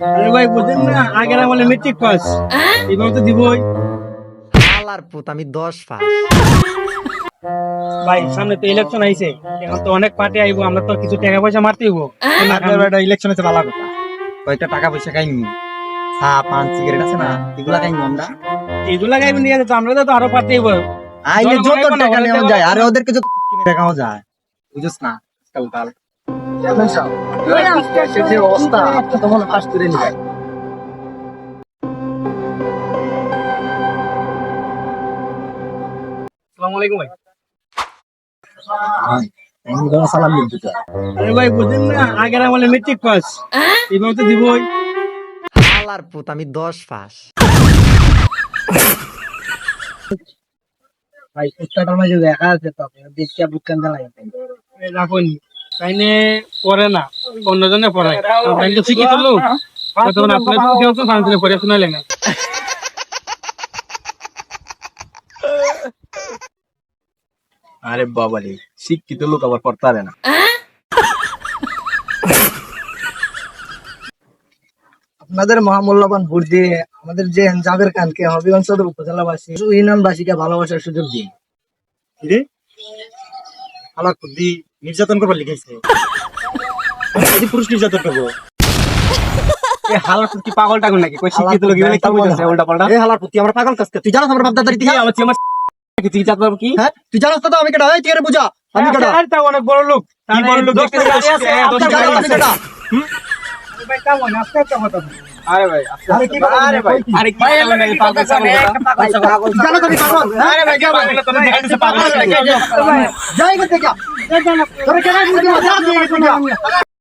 আরে ভাই বুঝেন না আগের আমলে মেট্রিক পাস এবার তো দিবই। আলার পুত আমি দশ পাস ভাই সামনে তো ইলেকশন আইছে। এখন তো অনেক পার্টি আইবো আমরা তো কিছু টাকা পয়সা মারতে হইব। ইলেকশনে তো ভালো কথা কয়টা টাকা পয়সা খাইনি চা পান সিগারেট আছে না? এগুলা খাই আমরা? এগুলো লাগাইবেন নিয়ে তো আমরা তো আরও পার্টি হইব। আইলে যত টাকা নেওয়া যায় আরে ওদেরকে যত কিনে রাখাও যায়। বুঝছ না? কাল যে অবস্থা আপনি তো মনে পাস করে আসসালামু আলাইকুম ভাই। আমি সালাম আরে ভাই বুঝেন না আগের আমলে মেট্রিক পাস। এবার তো দিবই আলার পুত আমি দশ পাস। ভাই পুস্তাটার মাঝে দেখা আছে তো দেখছি বুকান জ্বালাই রাখুন তাইনে পড়ে না অন্যজনে পড়ায়। শিখিত লোক তখন আপনার কেউ তো ফাংশনে পড়ে শোনালে না। আরে বাবা রে শিক্ষিত লোক আবার পড়তে পারে না আপনাদের মহামূল্যবান ভোট দিয়ে আমাদের যে জাবের খানকে হবিগঞ্জ সদর উপজেলাবাসী ইউনিয়নবাসীকে ভালোবাসার সুযোগ দিন আমার বুদ্ধি নির্যাতন করবার লিখাইছে এই পুরুষ নির্যাতন করব? হালার পুতি পাগল টাগল নাকি? কই শিক্ষিত লোক এগুলো কি বলতেছে উল্টা পাল্টা এই হালার প্রতি আমরা পাগল কাজকে তুই জানাস আমার বাপ দাদার কি আমার আমার তুই জাত কি? হ্যাঁ? তুই জানাস তো আমি কেডা? এই তুই বুঝা। আমি কেডা? আর তা অনেক বড় লোক। কি বড় লোক দেখতে আছে, হ্যাঁ, দশ তুই টাকা আমি কেডা ভাই কেমন আস্তে আস্তে কথা বল। আরে ভাই আরে কি কথা আরে ভাই আরে কি পাগল নাকি পাগল ছাগল কথা তুই জানাস আমি পাগল আরে ভাই কি পাগল তোরা দেখাইছে পাগল নাকি যাই গেছে কা তোরে কেডা বুঝি না যা তুই